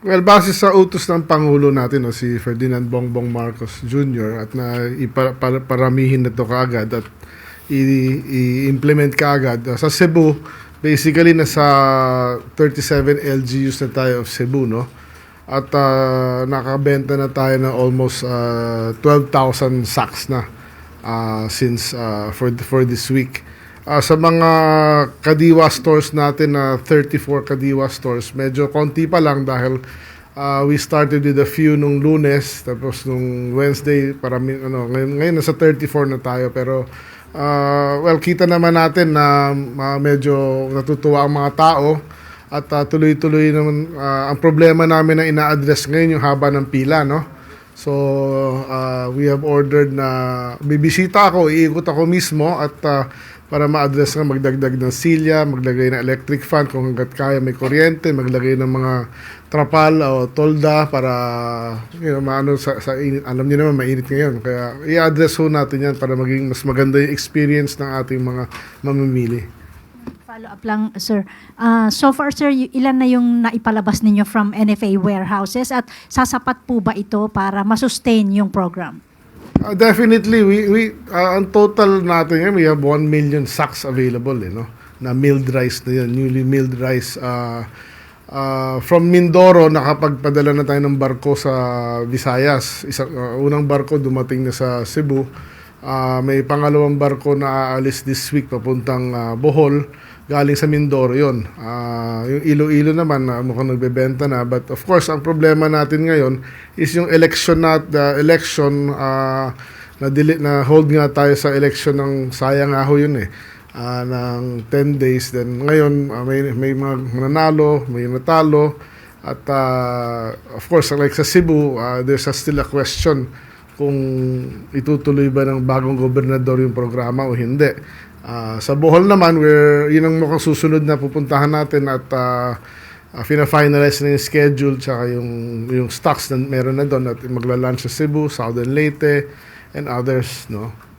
Well, base sa utos ng Pangulo natin, no, si Ferdinand Bongbong Marcos Jr. at na iparamihin na to kaagad at i-implement kaagad. Uh, sa Cebu, basically nasa 37 LGUs na tayo of Cebu, no? At uh, nakabenta na tayo ng almost uh, 12,000 sacks na uh, since uh, for for this week. Ah, sa mga Kadiwa stores natin na 34 Kadiwa stores, medyo konti pa lang dahil ah, we started with a few nung lunes, tapos nung Wednesday, parami, ano, ngayon, ngayon nasa 34 na tayo, pero ah, well, kita naman natin na ah, medyo natutuwa ang mga tao at ah, tuloy-tuloy naman, ah, ang problema namin na ina-address ngayon yung haba ng pila, no? So, uh, we have ordered na bibisita ako, iikot ako mismo at uh, para ma-address nga magdagdag ng silya, maglagay ng electric fan kung hanggat kaya may kuryente, maglagay ng mga trapal o tolda para you know, maano sa, sa init. Alam niyo naman, mainit ngayon. Kaya i-address ho natin yan para maging mas maganda yung experience ng ating mga mamimili. Follow up lang, sir. Ah, so far, sir, ilan na yung naipalabas ninyo from NFA warehouses at sasapat po ba ito para masustain yung program? Uh, definitely, we, we uh, ang total natin ngayon, we have 1 million sacks available, eh, no? Na milled rice na yun, newly milled rice. Uh, uh, from Mindoro, nakapagpadala na tayo ng barko sa Visayas. Isa, uh, unang barko dumating na sa Cebu. Uh, may pangalawang barko na aalis this week papuntang uh, Bohol. Galing sa Mindoro yon. Ah, yung Iloilo naman na mukhang nagbebenta na. But of course, ang problema natin ngayon is yung election na the election ah, na na hold nga tayo sa election ng sayang nga ho yun eh. Ah, ng 10 days then ngayon ah, may may mga nanalo, may natalo at ah, of course like sa Cebu ah, there's a still a question kung itutuloy ba ng bagong gobernador yung programa o hindi. Ah, sa Bohol naman, we're, yun ang mukhang susunod na pupuntahan natin at uh, fina-finalize na yung schedule tsaka yung, yung stocks na meron na doon at magla-launch sa Cebu, Southern Leyte, and others, no?